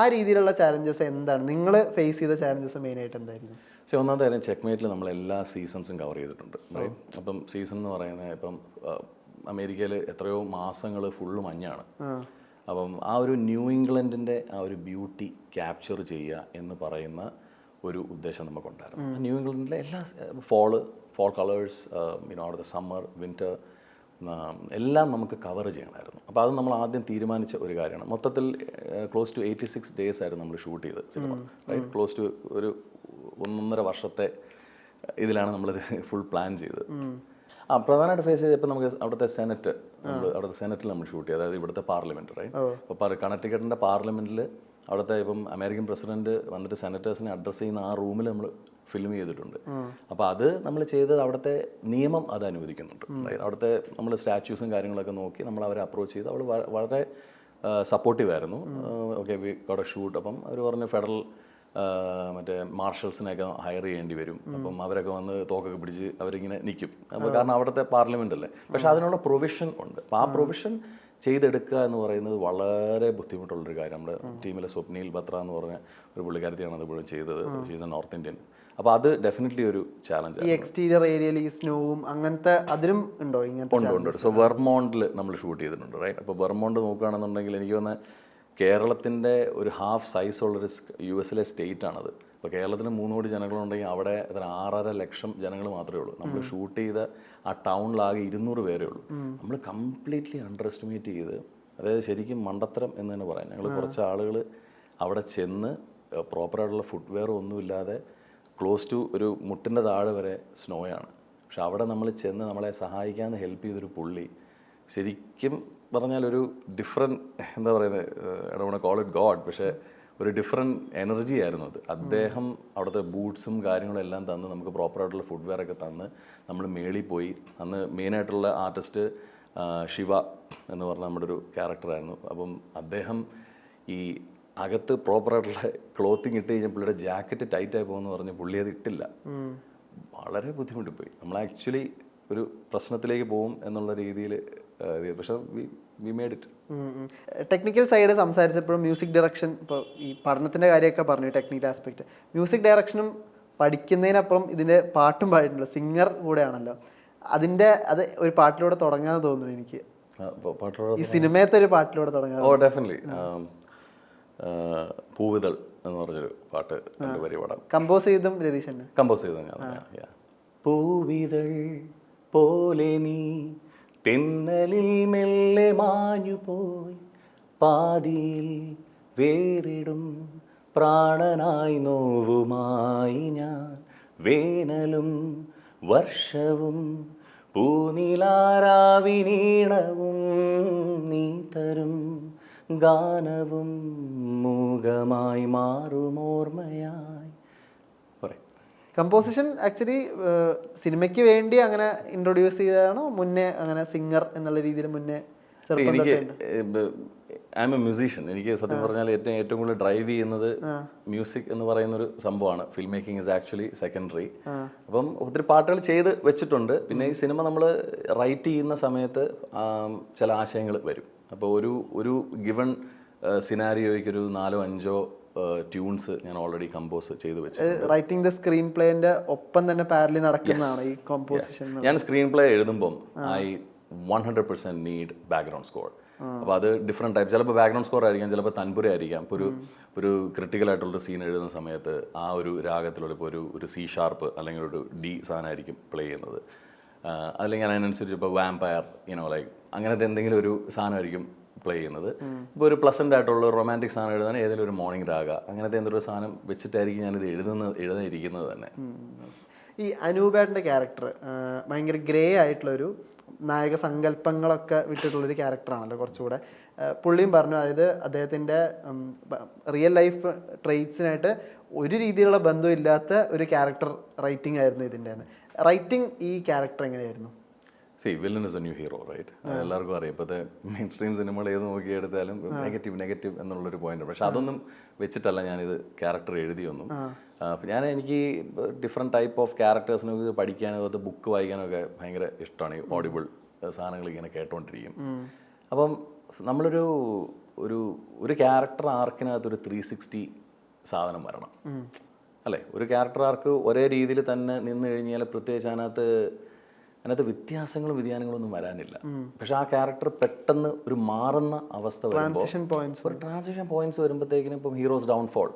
ആ രീതിയിലുള്ള ചാലഞ്ചസ് എന്താണ്? നിങ്ങൾ ഫേസ് ചെയ്ത ചാലഞ്ചസ് മെയിനായിട്ട് എന്തായിരുന്നു? പക്ഷേ ഒന്നാമത്തെ കാര്യം ചെക്ക്മേറ്റിൽ നമ്മൾ എല്ലാ സീസൺസും കവർ ചെയ്തിട്ടുണ്ട്? അപ്പം സീസൺ എന്ന് പറയുന്നത് ഇപ്പം അമേരിക്കയിൽ എത്രയോ മാസങ്ങൾ ഫുള്ള് മഞ്ഞാണ്. അപ്പം ആ ഒരു ന്യൂ ഇംഗ്ലണ്ടിന്റെ ആ ഒരു ബ്യൂട്ടി ക്യാപ്ചർ ചെയ്യുക എന്ന് പറയുന്ന ഒരു ഉദ്ദേശം നമുക്കുണ്ടായിരുന്നു. ന്യൂ ഇംഗ്ലണ്ടിലെ എല്ലാ ഫോൾ ഫോൾ കളേഴ്സ് പിന്നെ അവിടുത്തെ സമ്മർ വിന്റർ എല്ലാം നമുക്ക് കവർ ചെയ്യണമായിരുന്നു. അപ്പോൾ അത് നമ്മൾ ആദ്യം തീരുമാനിച്ച ഒരു കാര്യമാണ്. മൊത്തത്തിൽ close to eighty six days ആയിരുന്നു നമ്മൾ ഷൂട്ട് ചെയ്ത് സിനിമ റൈറ്റ് ക്ലോസ് ടു ഒരു ഒന്നൊന്നര വർഷത്തെ ഇതിലാണ് നമ്മളിത് ഫുൾ പ്ലാൻ ചെയ്തത്. ആ പ്രധാനമായിട്ട് ഫേസ് ചെയ്തപ്പോൾ നമുക്ക് അവിടുത്തെ സെനറ്റ് നമ്മൾ അവിടുത്തെ സെനറ്റിൽ നമ്മൾ ഷൂട്ട് ചെയ്തത്. അതായത് ഇവിടുത്തെ പാർലമെന്റ് റൈറ്റ് അപ്പോൾ കണക്ടിക്കറ്റിന്റെ പാർലമെന്റിൽ അവിടുത്തെ ഇപ്പം അമേരിക്കൻ പ്രസിഡന്റ് വന്നിട്ട് സെനറ്റേഴ്സിനെ അഡ്രസ്സ് ചെയ്യുന്ന ആ റൂമിൽ നമ്മൾ ഫിലിം ചെയ്തിട്ടുണ്ട്. അപ്പോൾ അത് നമ്മൾ ചെയ്തത് അവിടുത്തെ നിയമം അത് അനുവദിക്കുന്നുണ്ട്? അവിടുത്തെ നമ്മൾ സ്റ്റാച്യൂസും കാര്യങ്ങളൊക്കെ നോക്കി നമ്മൾ അവരെ അപ്രോച്ച് ചെയ്ത് അവൾ വളരെ സപ്പോർട്ടീവ് ആയിരുന്നു. Okay we got a shoot അപ്പം അവർ പറഞ്ഞു ഫെഡറൽ മറ്റേ മാർഷൽസിനെയൊക്കെ ഹയർ ചെയ്യേണ്ടി വരും. അപ്പം അവരൊക്കെ വന്ന് തോക്കൊക്കെ പിടിച്ച് അവരിങ്ങനെ നിൽക്കും അപ്പോൾ കാരണം അവിടുത്തെ പാർലമെന്റ് അല്ലേ? പക്ഷെ അതിനുള്ള പ്രൊവിഷൻ ഉണ്ട്. അപ്പോൾ ആ പ്രൊവിഷൻ ചെയ്തെടുക്കുക എന്ന് പറയുന്നത് വളരെ ബുദ്ധിമുട്ടുള്ളൊരു കാര്യം. നമ്മുടെ ടീമിലെ സ്വപ്നീൽ ബത്ര എന്ന് പറഞ്ഞ ഒരു പുള്ളിക്കാരത്തിയാണ് അത് ഇപ്പോഴും ചെയ്തത്. ഷീസ് എ നോർത്ത് ഇന്ത്യൻ അപ്പോൾ അത് ഡെഫിനറ്റ്ലി ഒരു ചാലഞ്ച് ഈ എക്സ്റ്റീരിയർ ഏരിയയിൽ ഈ സ്നോവും അങ്ങനത്തെ അതിലും ഉണ്ടോ ഇങ്ങനത്തെ ഉണ്ട് ഉണ്ട് സോ വെർമോണ്ടിൽ നമ്മൾ ഷൂട്ട് ചെയ്തിട്ടുണ്ട് റൈറ്റ് അപ്പോൾ വെർമോണ്ട് നോക്കുകയാണെന്നുണ്ടെങ്കിൽ എനിക്ക് തോന്നുന്നത് കേരളത്തിന്റെ ഒരു ഹാഫ് സൈസ് ഉള്ളൊരു യു എസിലെ സ്റ്റേറ്റ് ആണത്. അപ്പോൾ കേരളത്തിന് മൂന്ന് കോടി ജനങ്ങളുണ്ടെങ്കിൽ അവിടെ എത്ര ആറര ലക്ഷം ജനങ്ങൾ മാത്രമേ ഉള്ളൂ. നമ്മൾ ഷൂട്ട് ചെയ്ത ആ ടൗണിലാകെ ഇരുന്നൂറ് പേരേ ഉള്ളൂ. നമ്മൾ കംപ്ലീറ്റ്ലി അണ്ടർ എസ്റ്റിമേറ്റ് ചെയ്ത് അതായത് ശരിക്കും മണ്ടത്തരം എന്ന് തന്നെ പറയാം. ഞങ്ങൾ കുറച്ച് ആളുകൾ അവിടെ ചെന്ന് പ്രോപ്പറായിട്ടുള്ള ഫുഡ് വെയർ ഒന്നുമില്ലാതെ ക്ലോസ് ടു ഒരു മുട്ടിന്റെ താഴെ വരെ സ്നോയാണ് പക്ഷെ അവിടെ നമ്മൾ ചെന്ന് നമ്മളെ സഹായിക്കാമെന്ന് ഹെൽപ്പ് ചെയ്തൊരു പുള്ളി ശരിക്കും പറഞ്ഞാൽ ഒരു ഡിഫറെന്റ് എന്താ പറയുന്നത് കോൾ ഇറ്റ് ഗോഡ് പക്ഷേ ഒരു ഡിഫറെന്റ് എനർജി ആയിരുന്നു അത്. അദ്ദേഹം അവിടുത്തെ ബൂട്ട്സും കാര്യങ്ങളും എല്ലാം തന്ന് നമുക്ക് പ്രോപ്പറായിട്ടുള്ള ഫുഡ്വെയർ ഒക്കെ തന്ന് നമ്മൾ മേളിൽ പോയി. അന്ന് മെയിനായിട്ടുള്ള ആർട്ടിസ്റ്റ് ശിവ എന്ന് പറഞ്ഞ നമ്മുടെ ഒരു ക്യാരക്ടറായിരുന്നു അപ്പം അദ്ദേഹം ഈ അകത്ത് പ്രോപ്പറായിട്ടുള്ള ക്ലോത്തിങ് ഇട്ട് കഴിഞ്ഞാൽ പുള്ളിയുടെ ജാക്കറ്റ് ടൈറ്റായി പോകുമെന്ന് പറഞ്ഞ് പുള്ളി അത് ഇട്ടില്ല. വളരെ ബുദ്ധിമുട്ടിപ്പോയി. നമ്മൾ ആക്ച്വലി ഒരു പ്രശ്നത്തിലേക്ക് പോകും എന്നുള്ള രീതിയിൽ പക്ഷെ we made it technical side സംസാരിച്ചപ്പോഴും music direction ഇപ്പോൾ ഈ പഠനത്തിന്റെ കാര്യമൊക്കെ പറഞ്ഞു ടെക്നിക്കൽ ആസ്പെക്ട് മ്യൂസിക് ഡയറക്ഷനും പഠിക്കുന്നതിനപ്പുറം ഇതിന്റെ പാട്ടും പാടിയിട്ടുണ്ട്. സിംഗർ കൂടെയാണല്ലോ. അതിന്റെ അത് ഒരു പാട്ടിലൂടെ തുടങ്ങാന്ന് തോന്നുന്നു എനിക്ക്. ഈ സിനിമയത്തെ ഒരു പാട്ടിലൂടെ തുടങ്ങാൻ ഓ ഡെഫിനറ്റ്ലി പൂവിതൾ എന്ന് പറഞ്ഞൊരു പാട്ട് പരിപാടാം കമ്പോസ് ചെയ്തും രതീഷ് കമ്പോസ് ചെയ്തും. പൂവിതൾ പോലെ നീ തെന്നലിൽ മെല്ലെ മാഞ്ഞു പോയി പാതിയിൽ വേറിടും പ്രാണനായി നോവുമായി ഞാൻ. വേനലും വർഷവും പൂനിലാരാവിനീണവും നീ തരും ഗാനവും മൂകമായി മാറുമോർമ്മയായി കമ്പോസിഷൻ ആക്ച്വലി സിനിമയ്ക്ക് വേണ്ടി അങ്ങനെ ഇൻട്രൊഡ്യൂസ് ചെയ്തതാണോ? മുന്നേ അങ്ങനെ സിംഗർ എന്നുള്ള രീതിയിൽ മുന്നേ എനിക്ക് ഐ എം എ മ്യൂസീഷ്യൻ എനിക്ക് സത്യം പറഞ്ഞാൽ ഏറ്റവും ഏറ്റവും കൂടുതൽ ഡ്രൈവ് ചെയ്യുന്നത് മ്യൂസിക് എന്ന് പറയുന്ന ഒരു സംഭവമാണ്. Film making is actually secondary അപ്പം ഒത്തിരി പാട്ടുകൾ ചെയ്ത് വെച്ചിട്ടുണ്ട്. പിന്നെ ഈ സിനിമ നമ്മൾ റൈറ്റ് ചെയ്യുന്ന സമയത്ത് ചില ആശയങ്ങൾ വരും. അപ്പോൾ ഒരു ഒരു ഗിവൺ സിനാരിയോയ്ക്ക് ഒരു നാലോ അഞ്ചോ ട്യൂൺസ് ഞാൻ ഓൾറെഡി കമ്പോസ് ചെയ്ത് വെച്ചു റൈറ്റിംഗ് ദ സ്ക്രീൻ പ്ലേന്റെ ഒപ്പം തന്നെ പാരലി നടക്കുന്നതാണ് ഈ കോമ്പോസിഷൻ ഞാൻ screenplay എഴുതുമ്പം I one hundred percent need background score അപ്പോൾ അത് ഡിഫറെന്റ് ടൈപ്പ് ചിലപ്പോൾ ബാക്ക്ഗ്രൗണ്ട് സ്കോർ ആയിരിക്കാം ചിലപ്പോൾ തൻപുര ആയിരിക്കാം. ഇപ്പോൾ ഒരു ഒരു ക്രിട്ടിക്കൽ ആയിട്ടുള്ള സീൻ എഴുതുന്ന സമയത്ത് ആ ഒരു രാഗത്തിലുള്ള ഇപ്പോൾ ഒരു ഒരു സി ഷാർപ്പ് അല്ലെങ്കിൽ ഒരു ഡി സാധനമായിരിക്കും പ്ലേ ചെയ്യുന്നത്. അല്ലെങ്കിൽ അതിനനുസരിച്ച് ഇപ്പോൾ വാമ്പയർ ഇനോ ലൈക്ക് അങ്ങനത്തെ എന്തെങ്കിലും ഒരു സാധനമായിരിക്കും പ്ലേ ചെയ്യുന്നത്. ഇപ്പോൾ ഒരു പ്ലസന്റ് ആയിട്ടുള്ള റൊമാന്റിക് സാധനം എഴുതാൻ ഏതെങ്കിലും ഒരു മോർണിംഗ് രാഗ അങ്ങനത്തെ എന്തൊരു സാധനം വെച്ചിട്ടായിരിക്കും ഞാനിത് എഴുതുന്നത് എഴുതാനിരിക്കുന്നത് തന്നെ. ഈ അനൂപേട്ടന്റെ ക്യാരക്ടർ ഭയങ്കര ഗ്രേ ആയിട്ടുള്ളൊരു നായക സങ്കല്പങ്ങളൊക്കെ വിട്ടിട്ടുള്ളൊരു ക്യാരക്ടറാണല്ലോ കുറച്ചുകൂടെ. പുള്ളിയും പറഞ്ഞു അതായത് അദ്ദേഹത്തിന്റെ റിയൽ ലൈഫ് ട്രെയ്റ്റ്സിനായിട്ട് ഒരു രീതിയിലുള്ള ബന്ധമില്ലാത്ത ഒരു ക്യാരക്ടർ റൈറ്റിംഗ് ആയിരുന്നു ഇതിന്റെ റൈറ്റിംഗ് ഈ ക്യാരക്ടർ എങ്ങനെയായിരുന്നു? See villain is a new hero right എല്ലാവർക്കും അറിയാം. ഇപ്പോഴത്തെ മെയിൻ സ്ട്രീം സിനിമകൾ ഏത് നോക്കിയെടുത്താലും നെഗറ്റീവ് നെഗറ്റീവ് എന്നുള്ളൊരു പോയിന്റ് പക്ഷെ അതൊന്നും വെച്ചിട്ടല്ല ഞാനിത് ക്യാരക്ടർ എഴുതിയൊന്നും ഞാൻ എനിക്ക് ഡിഫറെന്റ് ടൈപ്പ് ഓഫ് ക്യാരക്ടേഴ്സിനെ ഇത് പഠിക്കാനും അതുപോലെ ബുക്ക് വായിക്കാനും ഒക്കെ ഭയങ്കര ഇഷ്ടമാണ്. ഈ ഓഡിബിൾ സാധനങ്ങൾ ഇങ്ങനെ കേട്ടോണ്ടിരിക്കും. അപ്പം നമ്മളൊരു ഒരു ഒരു ക്യാരക്ടർ ആർക്കിനകത്ത് ഒരു ത്രീ സിക്സ്റ്റി സാധനം വരണം. അല്ലേ? ഒരു ക്യാരക്ടർ ആർക്ക് ഒരേ രീതിയിൽ തന്നെ നിന്ന് കഴിഞ്ഞാൽ പ്രത്യേകിച്ച് അതിനകത്ത് അതിനകത്ത് വ്യത്യാസങ്ങളും വ്യതിയാനങ്ങളും ഒന്നും വരാനില്ല പക്ഷെ ആ ക്യാരക്ടർ പെട്ടെന്ന് ഒരു മാറുന്ന അവസ്ഥ വരുമ്പോൾ ട്രാൻസിഷൻ പോയിന്റ്സ് വരുമ്പോഴത്തേക്കിനും ഇപ്പം ഹീറോസ് ഡൗൺഫോൾ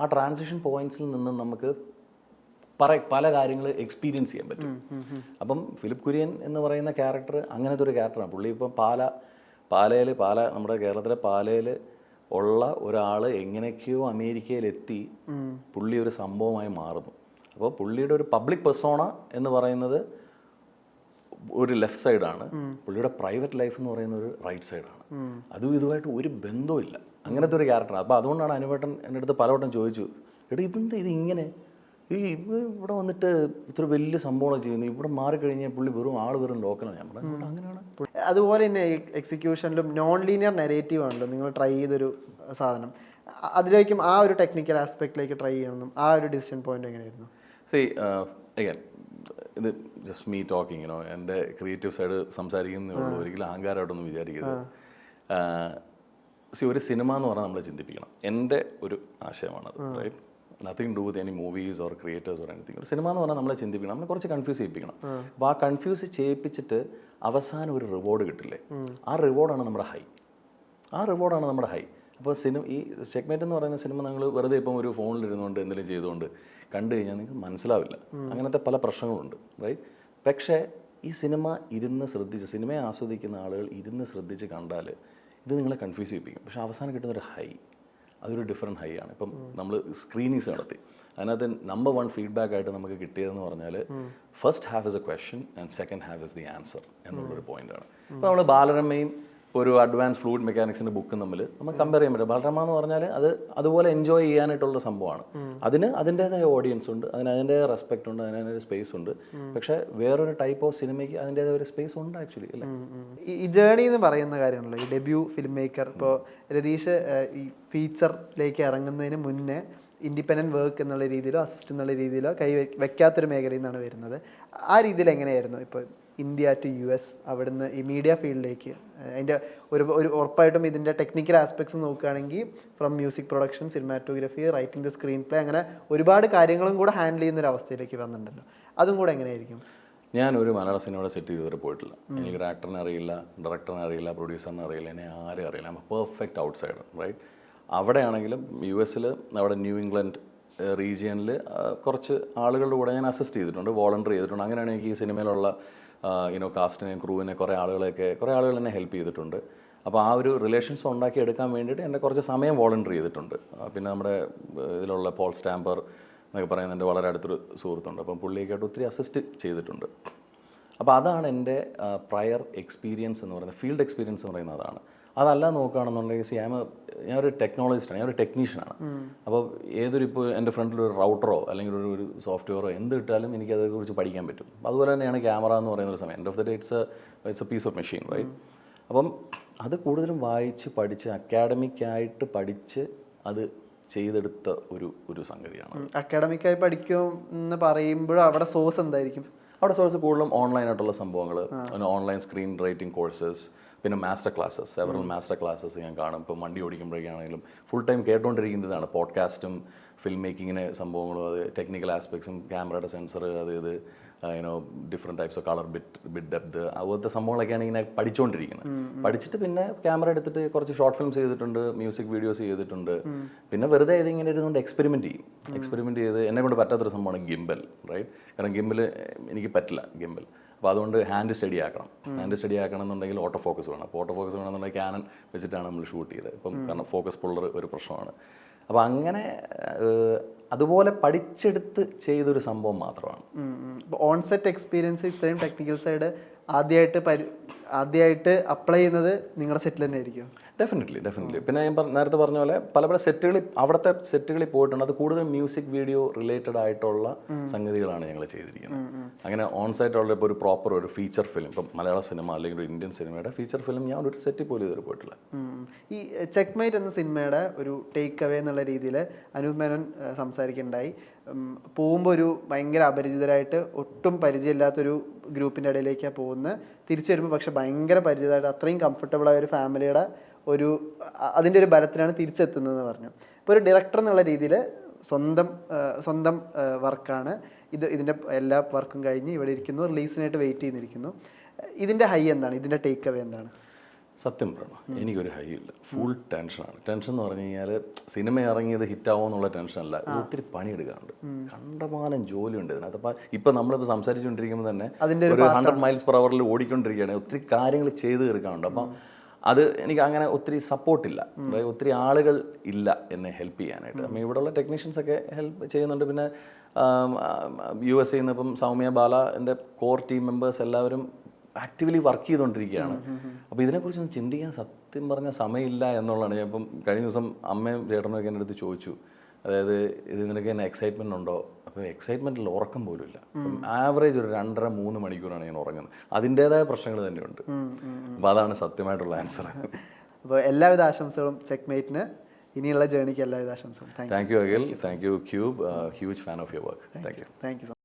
ആ ട്രാൻസിഷൻ പോയിന്റ്സിൽ നിന്നും നമുക്ക് പറ പല കാര്യങ്ങൾ എക്സ്പീരിയൻസ് ചെയ്യാൻ പറ്റും. അപ്പം ഫിലിപ്പ് കുര്യൻ എന്ന് പറയുന്ന ക്യാരക്ടർ അങ്ങനത്തെ ഒരു ക്യാരക്ടറാണ് പുള്ളി ഇപ്പം പാല പാലയിൽ പാല നമ്മുടെ കേരളത്തിലെ പാലയിൽ ഉള്ള ഒരാൾ എങ്ങനെയൊക്കെയോ അമേരിക്കയിലെത്തി പുള്ളി ഒരു സംഭവമായി മാറുന്നു. അപ്പോൾ പുള്ളിയുടെ ഒരു പബ്ലിക് പെർസോണ എന്ന് പറയുന്നത് ഒരു ലെഫ്റ്റ് സൈഡാണ് പുള്ളിയുടെ പ്രൈവറ്റ് ലൈഫ് എന്ന് പറയുന്ന ഒരു റൈറ്റ് സൈഡാണ് അതും ഇതുമായിട്ട് ഒരു ബന്ധവുമില്ല അങ്ങനത്തെ ഒരു ക്യാരക്ടറാണ് അപ്പോൾ അതുകൊണ്ടാണ് അനുവേട്ടൻ എന്റെ അടുത്ത് പലവട്ടം ചോദിച്ചു എടാ ഇതെന്താ ഇത് ഇങ്ങനെ? ഈ ഇവ ഇവിടെ വന്നിട്ട് ഇത്ര വലിയ സംഭവമാണ് ചെയ്യുന്നത് ഇവിടെ മാറിക്കഴിഞ്ഞാൽ പുള്ളി വെറും ആൾ വെറും ലോക്കലാണ് ഞാൻ പറഞ്ഞു "ഇവിടെ അങ്ങനെയാണ്. അതുപോലെ തന്നെ എക്സിക്യൂഷനിലും നോൺ ലീനിയർ നെറേറ്റീവ് ആണല്ലോ നിങ്ങൾ ട്രൈ ചെയ്തൊരു സാധനം. അതിലേക്കും ആ ഒരു ടെക്നിക്കൽ ആസ്പെക്റ്റിലേക്ക് ട്രൈ ചെയ്യണമെന്നും ആ ഒരു ഡിസിഷൻ പോയിന്റ് എങ്ങനെയായിരുന്നു? സി അഗൈൻ ഇത് just me talking you know എന്റെ ക്രിയേറ്റീവ് സൈഡ് സംസാരിക്കുന്നേ ഉള്ളൂ. ഒരിക്കലും അഹങ്കാരമായിട്ടൊന്നും വിചാരിക്കരുത്. സി ഒരു സിനിമ എന്ന് പറഞ്ഞാൽ നമ്മളെ ചിന്തിപ്പിക്കണം. എന്റെ ഒരു ആശയമാണത് right nothing do with any movies or creators or anything ഒരു സിനിമ എന്ന് പറഞ്ഞാൽ നമ്മളെ ചിന്തിപ്പിക്കണം. നമ്മളെ കുറച്ച് കൺഫ്യൂസ് ചെയ്യിപ്പിക്കണം. അപ്പോൾ ആ കൺഫ്യൂസ് ചെയ്യിപ്പിച്ചിട്ട് അവസാനം ഒരു റിവോർഡ് കിട്ടില്ലേ? ആ റിവോർഡാണ് നമ്മുടെ ഹൈ ആ റിവോർഡാണ് നമ്മുടെ ഹൈ അപ്പോൾ സിനിമ ഈ ചെക്മേറ്റ് എന്ന് പറയുന്ന സിനിമ നിങ്ങൾ വെറുതെ ഇപ്പം ഒരു ഫോണിലിരുന്നുകൊണ്ട് എന്തെങ്കിലും ചെയ്തുകൊണ്ട് കണ്ടു കഴിഞ്ഞാൽ നിങ്ങൾക്ക് മനസ്സിലാവില്ല. അങ്ങനത്തെ പല പ്രശ്നങ്ങളുണ്ട് റൈറ്റ് പക്ഷേ ഈ സിനിമ ഇരുന്ന് ശ്രദ്ധിച്ച് സിനിമയെ ആസ്വദിക്കുന്ന ആളുകൾ ഇരുന്ന് ശ്രദ്ധിച്ച് കണ്ടാൽ ഇത് നിങ്ങളെ കൺഫ്യൂസ് ചെയ്യിപ്പിക്കും. പക്ഷേ അവസാനം കിട്ടുന്നൊരു ഹൈ അതൊരു ഡിഫറെന്റ് ഹൈ ആണ്. ഇപ്പം നമ്മൾ സ്ക്രീനിങ്സ് നടത്തി. അതിനകത്ത് നമ്പർ വൺ ഫീഡ്ബാക്ക് ആയിട്ട് നമുക്ക് കിട്ടിയതെന്ന് പറഞ്ഞാൽ first half is a question and second half is the answer എന്നുള്ളൊരു പോയിന്റാണ് ഇപ്പോൾ നമ്മൾ ബാലരമയും ഒരു അഡ്വാൻസ് ഫ്ലൂയിഡ് മെക്കാനിക്സിന്റെ ബുക്കും തമ്മിൽ നമുക്ക് കമ്പയർ ചെയ്യാൻ പറ്റും. ബാലരമ എന്ന് പറഞ്ഞാൽ അത് അതുപോലെ എൻജോയ് ചെയ്യാനായിട്ടുള്ള സംഭവമാണ്. അതിന് അതിന്റെതായ ഓഡിയൻസ് ഉണ്ട് അതിന് അതിന്റെതായ റെസ്പെക്ട് ഉണ്ട് അതിനൊരു സ്പേസ് ഉണ്ട്. പക്ഷെ വേറൊരു ടൈപ്പ് ഓഫ് സിനിമയ്ക്ക് അതിന്റെതായ ഒരു സ്പേസ് ഉണ്ട് ആക്ച്വലി അല്ലേ? ഈ- ജേണി എന്ന് പറയുന്ന കാര്യമാണല്ലോ ഈ ഡെബ്യൂ ഫിലിം മേക്കർ ഇപ്പോൾ രതീഷ് ഈ ഫീച്ചറിലേക്ക് ഇറങ്ങുന്നതിന് മുന്നേ ഇൻഡിപെൻഡന്റ് വർക്ക് എന്നുള്ള രീതിയിലോ അസിസ്റ്റ് എന്നുള്ള രീതിയിലോ കൈ വെക്കാത്തൊരു മേഖലയിൽ നിന്നാണ് വരുന്നത്. ആ രീതിയിൽ എങ്ങനെയായിരുന്നു ഇപ്പോൾ ഇന്ത്യ ടു യു എസ് അവിടുന്ന് ഈ മീഡിയ ഫീൽഡിലേക്ക് അതിന്റെ ഒരു ഒരു ഉറപ്പായിട്ടും ഇതിന്റെ ടെക്നിക്കൽ ആസ്പെക്ട്സ് നോക്കുകയാണെങ്കിൽ from music production cinematography writing the screenplay അങ്ങനെ ഒരുപാട് കാര്യങ്ങളും കൂടെ ഹാൻഡിൽ ചെയ്യുന്ന ഒരു അവസ്ഥയിലേക്ക് വന്നിട്ടുണ്ടല്ലോ. അതും കൂടെ എങ്ങനെയായിരിക്കും? ഞാൻ ഒരു മലയാള സിനിമയുടെ സെറ്റ് ചെയ്തിട്ട് പോയിട്ടില്ല. എനിക്കൊരു ആക്ടറിനെ അറിയില്ല ഡയറക്ടറിനെ അറിയില്ല പ്രൊഡ്യൂസറിനെ അറിയില്ല എന്നെ ആരും അറിയില്ല. I perfect outsider right അവിടെയാണെങ്കിലും യു എസിൽ അവിടെ ന്യൂ ഇംഗ്ലണ്ട് റീജിയനിൽ കുറച്ച് ആളുകളുടെ കൂടെ ഞാൻ അസിസ്റ്റ് ചെയ്തിട്ടുണ്ട് വോളണ്ടറി ചെയ്തിട്ടുണ്ട്. അങ്ങനെയാണ് എനിക്ക് ഈ സിനിമയിലുള്ള യുനോ കാസ്റ്റിനെയും ക്രൂവിനെ കുറേ ആളുകളെയൊക്കെ കുറേ ആളുകൾ എന്നെ ഹെൽപ്പ് ചെയ്തിട്ടുണ്ട്. അപ്പോൾ ആ ഒരു റിലേഷൻസ് ഉണ്ടാക്കി എടുക്കാൻ വേണ്ടിയിട്ട് എന്റെ കുറച്ച് സമയം വോളണ്ടറി ചെയ്തിട്ടുണ്ട്. പിന്നെ നമ്മുടെ ഇതിലുള്ള പോൾ സ്റ്റാമ്പർ എന്നൊക്കെ പറയുന്ന എന്റെ വളരെ അടുത്തൊരു സുഹൃത്തുണ്ട്. അപ്പം പുള്ളിയൊക്കെയായിട്ട് ഒത്തിരി അസിസ്റ്റ് ചെയ്തിട്ടുണ്ട്. അപ്പോൾ അതാണ് എന്റെ പ്രയർ എക്സ്പീരിയൻസ് എന്ന് പറയുന്നത് ഫീൽഡ് എക്സ്പീരിയൻസ് എന്ന് പറയുന്നത് അതാണ്. അതല്ല നോക്കുകയാണെന്നുണ്ടെങ്കിൽ സി ഞാൻ ഞാനൊരു ടെക്നോളജിസ്റ്റാണ് ഞാനൊരു ടെക്നീഷ്യനാണ് അപ്പോൾ ഏതൊരു ഇപ്പോൾ എന്റെ ഫ്രണ്ടിൽ ഒരു റൗട്ടറോ അല്ലെങ്കിൽ ഒരു ഒരു സോഫ്റ്റ്വെയറോ എന്ത് ഇട്ടാലും എനിക്ക് അതേക്കുറിച്ച് പഠിക്കാൻ പറ്റും. അതുപോലെ തന്നെയാണ് ക്യാമറ എന്ന് പറയുന്ന ഒരു സമയം. End of the day it's it's a piece of machine right അപ്പം അത് കൂടുതലും വായിച്ച് പഠിച്ച് അക്കാഡമിക്കായിട്ട് പഠിച്ച് അത് ചെയ്തെടുത്ത ഒരു ഒരു സംഗതിയാണ്. അക്കാഡമിക്കായി പഠിക്കും എന്ന് പറയുമ്പോൾ അവിടെ സോഴ്സ് എന്തായിരിക്കും? അവിടെ സോഴ്സ് കൂടുതലും ഓൺലൈൻ ആയിട്ടുള്ള സംഭവങ്ങൾ ഓൺലൈൻ സ്ക്രീൻ റൈറ്റിംഗ് കോഴ്സസ് പിന്നെ master classes several master classes ഞാൻ കാണും. ഇപ്പോൾ വണ്ടി ഓടിക്കുമ്പോഴേക്കാണെങ്കിലും ഫുൾ ടൈം കേട്ടുകൊണ്ടിരിക്കുന്നതാണ് പോഡ്കാസ്റ്റും ഫിലിം മേക്കിങ്ങിന് സംഭവങ്ങളും അത് ടെക്നിക്കൽ ആസ്പെക്ട്സും ക്യാമറയുടെ സെൻസർ അത് ഇത് you know different types of colour bit bit depth അതുപോലത്തെ സംഭവങ്ങളൊക്കെയാണ് ഇങ്ങനെ പഠിച്ചുകൊണ്ടിരിക്കുന്നത് പഠിച്ചിട്ട് പിന്നെ ക്യാമറ എടുത്തിട്ട് കുറച്ച് ഷോർട്ട് ഫിലിംസ് ചെയ്തിട്ടുണ്ട് മ്യൂസിക് വീഡിയോസ് ചെയ്തിട്ടുണ്ട്. പിന്നെ വെറുതെ ഇതിങ്ങനെ ഇരുന്നുകൊണ്ട് എക്സ്പെരിമെന്റ് ചെയ്യും. എക്സ്പെരിമെന്റ് ചെയ്ത് എന്നെ കൊണ്ട് പറ്റാത്തൊരു സംഭവമാണ് ഗിംബൽ റൈറ്റ് കാരണം ഗിംബൽ എനിക്ക് പറ്റില്ല ഗിംബൽ അപ്പോൾ അതുകൊണ്ട് ഹാൻഡ് സ്റ്റഡി ആക്കണം. ഹാൻഡ് സ്റ്റഡി ആക്കണം എന്നുണ്ടെങ്കിൽ ഓട്ടോ ഫോക്കസ് വേണം. അപ്പോൾ ഓട്ടോ ഫോക്കസ് വേണമെന്നുണ്ടെങ്കിൽ ക്യാനൻ വെച്ചിട്ടാണ് നമ്മൾ ഷൂട്ട് ചെയ്തത്. ഇപ്പം കാരണം ഫോക്കസ് പുള്ളർ ഒരു പ്രശ്നമാണ്. അപ്പോൾ അങ്ങനെ അതുപോലെ പഠിച്ചെടുത്ത് ചെയ്തൊരു സംഭവം മാത്രമാണ്. ഓൺസെറ്റ് എക്സ്പീരിയൻസ് ഇത്രയും ടെക്നിക്കൽ സൈഡ് ആദ്യമായിട്ട് പരി ആദ്യമായിട്ട് അപ്ലൈ ചെയ്യുന്നത് നിങ്ങളുടെ സെറ്റിൽ തന്നെ ആയിരിക്കും ഡെഫിനറ്റ്ലി ഡെഫിനറ്റ്ലി പിന്നെ ഞാൻ നേരത്തെ പറഞ്ഞ പോലെ പല പല സെറ്റുകളിൽ അവിടുത്തെ സെറ്റുകളിൽ പോയിട്ടുണ്ട്. അത് കൂടുതൽ മ്യൂസിക് വീഡിയോ റിലേറ്റഡ് ആയിട്ടുള്ള സംഗതികളാണ് ഞങ്ങൾ ചെയ്തിരിക്കുന്നത്. അങ്ങനെ ഓൺ സൈറ്റ് ഉള്ള ഇപ്പോൾ ഒരു പ്രോപ്പർ ഒരു ഫീച്ചർ ഫിലിം ഇപ്പം മലയാള സിനിമ അല്ലെങ്കിൽ ഒരു ഇന്ത്യൻ സിനിമയുടെ ഫീച്ചർ ഫിലിം ഞാൻ ഒരു സെറ്റിൽ പോലും ഇതുവരെ പോയിട്ടില്ല. ഈ ഈ ചെക്ക്മേറ്റ് എന്ന സിനിമയുടെ ഒരു ടേക്ക് അവേ എന്നുള്ള രീതിയിൽ അനൂപ് മേനോൻ സംസാരിക്കുന്നുണ്ടായി. പോകുമ്പോൾ ഒരു ഭയങ്കര അപരിചിതരായിട്ട് ഒട്ടും പരിചയമില്ലാത്തൊരു ഗ്രൂപ്പിന്റെ ഇടയിലേക്കാണ് പോകുന്നത്. തിരിച്ചു വരുമ്പോൾ പക്ഷെ ഭയങ്കര പരിചിതമായിട്ട് അത്രയും കംഫർട്ടബിളായ ഒരു ഫാമിലിയുടെ ഒരു അതിന്റെ ഒരു ബലത്തിലാണ് തിരിച്ചെത്തുന്നതെന്ന് പറഞ്ഞു. ഇപ്പോൾ ഒരു ഡയറക്ടർ എന്നുള്ള രീതിയിൽ സ്വന്തം സ്വന്തം വർക്കാണ്. ഇത് ഇതിന്റെ എല്ലാ വർക്കും കഴിഞ്ഞ് ഇവിടെ ഇരിക്കുന്നു. റിലീസിനായിട്ട് വെയിറ്റ് ചെയ്തിരിക്കുന്നു. ഇതിന്റെ ഹൈ എന്താണ്? ഇതിന്റെ ടേക്ക് അവേ എന്താണ്? സത്യം പറയണം എനിക്കൊരു ഹൈ ഇല്ല. ഫുൾ ടെൻഷനാണ് ടെൻഷൻ എന്ന് പറഞ്ഞു കഴിഞ്ഞാൽ സിനിമ ഇറങ്ങിയത് ഹിറ്റാവോ എന്നുള്ള ടെൻഷനല്ല ഒത്തിരി പണിയെടുക്കാറുണ്ട്. കണ്ടമാനം ജോലിയുണ്ട് ഇതിനകത്ത്. അപ്പം ഇപ്പം നമ്മളിപ്പോൾ സംസാരിച്ചുകൊണ്ടിരിക്കുമ്പോൾ തന്നെ അതിന്റെ ഒരു ഹൺഡ്രഡ് മൈൽസ് പെർ അവറിൽ ഓടിക്കൊണ്ടിരിക്കുകയാണ്. ഒത്തിരി കാര്യങ്ങൾ ചെയ്ത് തീർക്കാനുണ്ട് അപ്പം അത് എനിക്ക് അങ്ങനെ ഒത്തിരി സപ്പോർട്ടില്ല അതായത് ഒത്തിരി ആളുകൾ ഇല്ല എന്നെ ഹെൽപ്പ് ചെയ്യാനായിട്ട്. അപ്പം ഇവിടെയുള്ള ടെക്നീഷ്യൻസ് ഒക്കെ ഹെൽപ്പ് ചെയ്യുന്നുണ്ട്. പിന്നെ യു എസ് നിന്ന് ഇപ്പം സൗമ്യ ബാല എന്റെ കോർ ടീം മെമ്പേഴ്സ് എല്ലാവരും ആക്റ്റീവ്ലി വർക്ക് ചെയ്തുകൊണ്ടിരിക്കുകയാണ്. അപ്പോൾ ഇതിനെക്കുറിച്ചൊന്നും ചിന്തിക്കാൻ സത്യം പറഞ്ഞ സമയമില്ല എന്നുള്ളതാണ്. ഞാൻ ഇപ്പം കഴിഞ്ഞ ദിവസം അമ്മയും ചേട്ടനും ഒക്കെ എന്റെ അടുത്ത് ചോദിച്ചു. അതായത് ഇത് നിനക്ക് എന്നെ എക്സൈറ്റ്മെന്റ് ഉണ്ടോ? അപ്പോൾ എക്സൈറ്റ്മെന്റിൽ ഉറക്കം പോലും ഇല്ല ആവറേജ് ഒരു രണ്ടര മൂന്ന് മണിക്കൂറാണ് ഞാൻ ഉറങ്ങുന്നത്. അതിന്റേതായ പ്രശ്നങ്ങൾ തന്നെയുണ്ട്. അപ്പോൾ അതാണ് സത്യമായിട്ടുള്ള ആൻസർ അപ്പോൾ എല്ലാവിധ ആശംസകളും ചെക്ക്മേറ്റിന്. ഇനിയുള്ള ജേണിക്ക് എല്ലാവിധ ആശംസകളും. Thank thank you Akhil thank you cube huge fan of your work thank you thank you